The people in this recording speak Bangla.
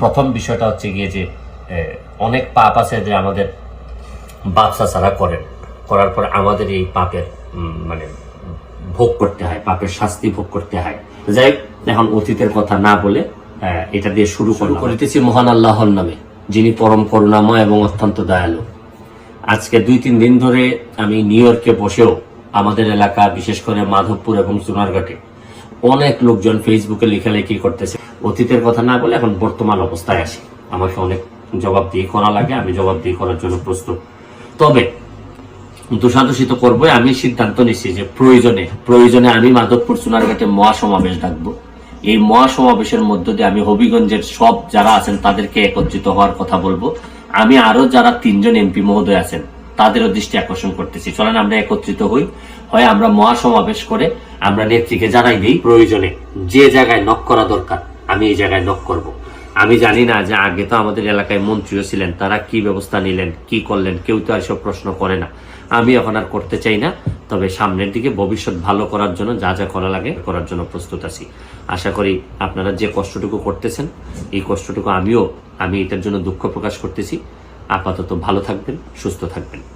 প্রথম বিষয়টা হচ্ছে গিয়ে যে অনেক পাপ আছে যে আমাদের বাপসা ছাড়া করেন। করার পর আমাদের এই পাপের মানে ভোগ করতে হয় পাপের শাস্তি ভোগ করতে হয়। যাই এখন অতীতের কথা না বলে এটা দিয়ে শুরু শুরু করিতেছি মহান আল্লাহর নামে যিনি পরম করুণাময় এবং অত্যন্ত দয়ালু। আজকে দুই তিন দিন ধরে আমি নিউ ইয়র্কে বসেও আমাদের এলাকা বিশেষ করে মাধবপুর এবং সোনারঘাটে অনেক লোকজন ফেসবুকে লেখালেখি করতেছে। অতীতের কথা না বলে এখন বর্তমান অবস্থায় আসি আমাকে অনেক জবাব দিয়ে করা লাগে, আমি জবাব দিয়ে করার জন্য প্রস্তুত। তবে দোষাদোষী তো করবোই, আমি সিদ্ধান্ত নিচ্ছি যে প্রয়োজনে প্রয়োজনে আমি মাধবপুর সোনারঘাটে মহাসমাবেশ ডাকবো। এই মহাসমাবেশের মধ্য দিয়ে আমি হবিগঞ্জের সব যারা আছেন তাদেরকে একত্রিত হওয়ার কথা বলব। আমি আরও যারা তিনজন এমপি মহোদয় আছেন তাদেরও দৃষ্টি আকর্ষণ করতেছি। চলেন আমরা একত্রিত হই। হয় আমরা মহাসমাবেশ করে আমরা নেত্রীকে জানাই দিই, প্রয়োজনে যে জায়গায় নক করা দরকার, আমি এই জায়গায় নক করব। আমি জানি না যে আগে তো আমাদের এলাকায় মন্ত্রীও ছিলেন, তারা কি ব্যবস্থা নিলেন, কি করলেন, কেউ তো আর এসব প্রশ্ন করে না। আমি এখন আর করতে চাই না, তবে সামনের দিকে ভবিষ্যৎ ভালো করার জন্য যা যা করা লাগে করার জন্য প্রস্তুত আছি। আশা করি আপনারা যে কষ্টটুকু করতেছেন, এই কষ্টটুকু আমিও, আমি এটার জন্য দুঃখ প্রকাশ করতেছি। আপাতত ভালো থাকবেন সুস্থ থাকবেন।